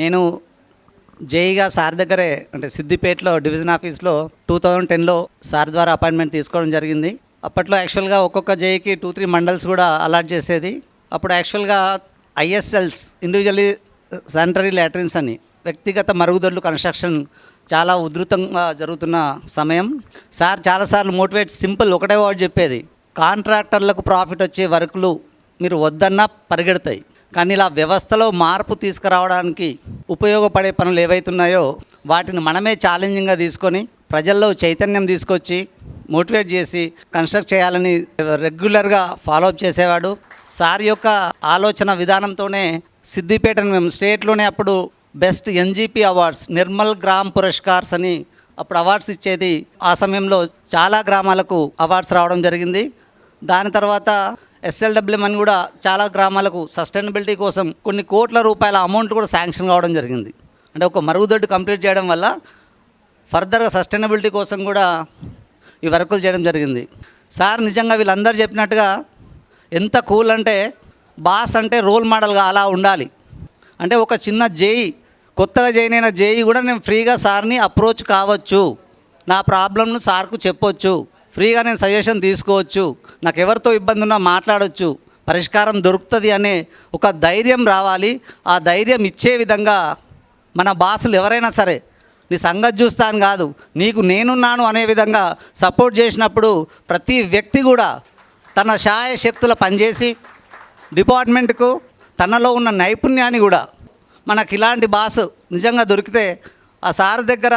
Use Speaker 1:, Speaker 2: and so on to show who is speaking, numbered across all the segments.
Speaker 1: నేను జేఈగా సార్ దగ్గరే అంటే సిద్దిపేటలో డివిజన్ ఆఫీస్లో టూ థౌజండ్ టెన్లో సార్ ద్వారా అపాయింట్మెంట్ తీసుకోవడం జరిగింది. అప్పట్లో యాక్చువల్గా ఒక్కొక్క జేఈకి టూ త్రీ మండల్స్ కూడా అలాట్ చేసేది. అప్పుడు యాక్చువల్గా ఐఎస్ఎల్స్ ఇండివిజువల్లీ శానిటరీ ల్యాట్రిన్స్ అని వ్యక్తిగత మరుగుదొడ్లు కన్స్ట్రక్షన్ చాలా ఉధృతంగా జరుగుతున్న సమయం. సార్ చాలాసార్లు మోటివేట్ సింపుల్ ఒకటే వాడు చెప్పేది. కాంట్రాక్టర్లకు ప్రాఫిట్ వచ్చే వర్కులు మీరు వద్దన్నా పరిగెడతాయి. కానీ ఇలా వ్యవస్థలో మార్పు తీసుకురావడానికి ఉపయోగపడే పనులు ఏవైతున్నాయో వాటిని మనమే ఛాలెంజింగ్గా తీసుకొని ప్రజల్లో చైతన్యం తీసుకొచ్చి మోటివేట్ చేసి కన్స్ట్రక్ట్ చేయాలని రెగ్యులర్గా ఫాలోఅప్ చేసేవాడు. సార్ యొక్క ఆలోచన విధానంతోనే సిద్దిపేటను మేము స్టేట్లోనే అప్పుడు best NGP awards Nirmal Gram Puraskars అని అప్పుడు అవార్డ్స్ ఇచ్చేది. ఆ సమయంలో చాలా గ్రామాలకు అవార్డ్స్ రావడం జరిగింది. దాని తర్వాత ఎస్ఎల్డబ్ల్యూఎం అని కూడా చాలా గ్రామాలకు సస్టైనబిలిటీ కోసం కొన్ని కోట్ల రూపాయల అమౌంట్ కూడా శాంక్షన్ కావడం జరిగింది. అంటే ఒక మరుగుదొడ్డు కంప్లీట్ చేయడం వల్ల ఫర్దర్గా సస్టైనబిలిటీ కోసం కూడా ఈ వర్కులు చేయడం జరిగింది. సార్ నిజంగా వీళ్ళందరూ చెప్పినట్టుగా ఎంత కూల్ అంటే బాస్ అంటే రోల్ మోడల్గా అలా ఉండాలి. అంటే ఒక చిన్న జేఈ కొత్తగా జాయిన్ అయిన జేఈ కూడా నేను ఫ్రీగా సార్ని అప్రోచ్ కావచ్చు. నా ప్రాబ్లమ్ను సార్కు చెప్పొచ్చు. ఫ్రీగా నేను సజెషన్ తీసుకోవచ్చు నాకు ఎవరితో ఇబ్బంది ఉన్నా మాట్లాడవచ్చు పరిష్కారం దొరుకుతుంది అనే ఒక ధైర్యం రావాలి. ఆ ధైర్యం ఇచ్చే విధంగా మన బాసులు ఎవరైనా సరే నీ సంగతి చూస్తాను కాదు నీకు నేనున్నాను అనే విధంగా సపోర్ట్ చేసినప్పుడు ప్రతి వ్యక్తి కూడా తన శాయ శక్తుల పనిచేసి డిపార్ట్మెంట్కు తనలో ఉన్న నైపుణ్యాన్ని కూడా మనకి ఇలాంటి బాసు నిజంగా దొరికితే ఆ సార్ దగ్గర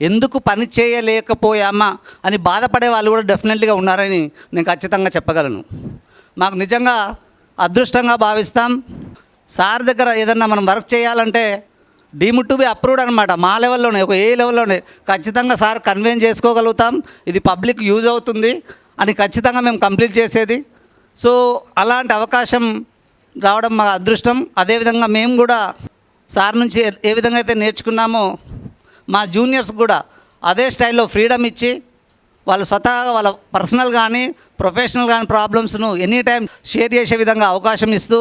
Speaker 1: ఎందుకు పని చేయలేకపోయామా అని బాధపడే వాళ్ళు కూడా డెఫినెట్లీగా ఉన్నారని నేను ఖచ్చితంగా చెప్పగలను. మాకు నిజంగా అదృష్టంగా భావిస్తాం. సార్ దగ్గర ఏదన్నా మనం వర్క్ చేయాలంటే డీమ్ టు బి అప్రూవ్డ్ అనమాట మా లెవెల్లోనే ఒక ఏ లెవెల్లోనే. ఖచ్చితంగా సార్ కన్వేన్ చేసుకోగలుగుతాం. ఇది పబ్లిక్ యూజ్ అవుతుంది అని ఖచ్చితంగా మేము కంప్లీట్ చేసేది. సో అలాంటి అవకాశం రావడం మా అదృష్టం. అదేవిధంగా మేము కూడా సార్ నుంచి ఏ విధంగా అయితే నేర్చుకున్నామో మా జూనియర్స్ కూడా అదే స్టైల్లో ఫ్రీడమ్ ఇచ్చి వాళ్ళు స్వతహాగా వాళ్ళ పర్సనల్ కానీ ప్రొఫెషనల్ కానీ ప్రాబ్లమ్స్ను ఎనీ టైం షేర్ చేసే విధంగా అవకాశం ఇస్తూ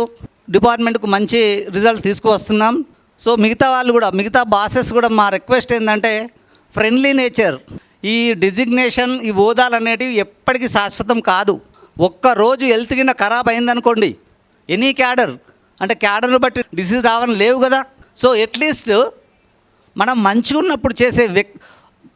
Speaker 1: డిపార్ట్మెంట్కు మంచి రిజల్ట్స్ తీసుకువస్తున్నాం. సో మిగతా వాళ్ళు కూడా మిగతా బాసెస్ కూడా మా రిక్వెస్ట్ ఏంటంటే ఫ్రెండ్లీ నేచర్. ఈ డిజిగ్నేషన్ ఈ హోదాలు అనేటివి ఎప్పటికీ శాశ్వతం కాదు. ఒక్క రోజు హెల్త్ కింద ఖరాబ్ అయిందనుకోండి ఎనీ క్యాడర్ అంటే క్యాడర్ను బట్టి డిసీజ్ రావని లేవు కదా. సో అట్లీస్ట్ మనం మంచిగా ఉన్నప్పుడు చేసే వ్యక్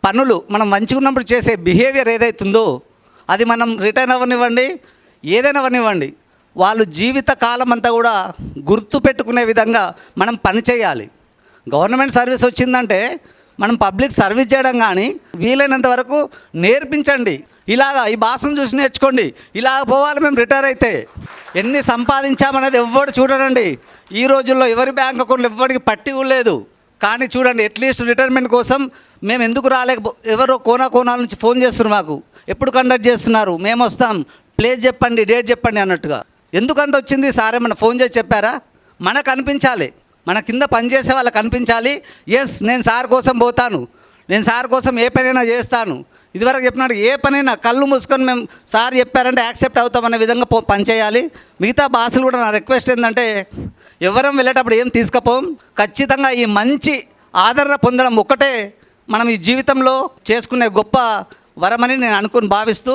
Speaker 1: పనులు మనం మంచిగా ఉన్నప్పుడు చేసే బిహేవియర్ ఏదైతుందో అది మనం రిటర్న్ అవ్వనివ్వండి ఏదైనా అవ్వనివ్వండి. వాళ్ళు జీవిత కాలం అంతా కూడా గుర్తు పెట్టుకునే విధంగా మనం పని చేయాలి. గవర్నమెంట్ సర్వీస్ వచ్చిందంటే మనం పబ్లిక్ సర్వీస్ చేయడం కానీ వీలైనంత వరకు నేర్పించండి. ఇలాగా ఈ భాషను చూసి నేర్చుకోండి. ఇలాగ పోవాలి మేము రిటైర్ అయితే. ఎన్ని సంపాదించామనేది ఎవ్వడు చూడడండి. ఈ రోజుల్లో ఎవరి బ్యాంక్ అకౌంట్లు ఎవ్వడికి పట్టి లేదు. కానీ చూడండి అట్లీస్ట్ రిటైర్మెంట్ కోసం మేము ఎందుకు రాలేకపో ఎవరో కోనా కోనాల నుంచి ఫోన్ చేస్తున్నారు మాకు. ఎప్పుడు కండక్ట్ చేస్తున్నారు? మేము వస్తాం. ప్లేస్ చెప్పండి డేట్ చెప్పండి అన్నట్టుగా. ఎందుకు అంత వచ్చింది? సార్ ఏమన్నా ఫోన్ చేసి చెప్పారా? మనకు అనిపించాలి. మన కింద పనిచేసే వాళ్ళకి అనిపించాలి. ఎస్ నేను సార్ కోసం పోతాను. నేను సార్ కోసం ఏ పనైనా చేస్తాను. ఇదివరకు చెప్పినట్టు ఏ పనైనా కళ్ళు మూసుకొని మేము సార్ చెప్పారంటే యాక్సెప్ట్ అవుతామనే విధంగా పనిచేయాలి పని చేయాలి. మిగతా బాసులు కూడా నా రిక్వెస్ట్ ఏంటంటే ఎవరం వెళ్ళేటప్పుడు ఏం తీసుకపోం? ఖచ్చితంగా ఈ మంచి ఆదరణ పొందడం ఒక్కటే మనం ఈ జీవితంలో చేసుకునే గొప్ప వరమని నేను అనుకుని భావిస్తూ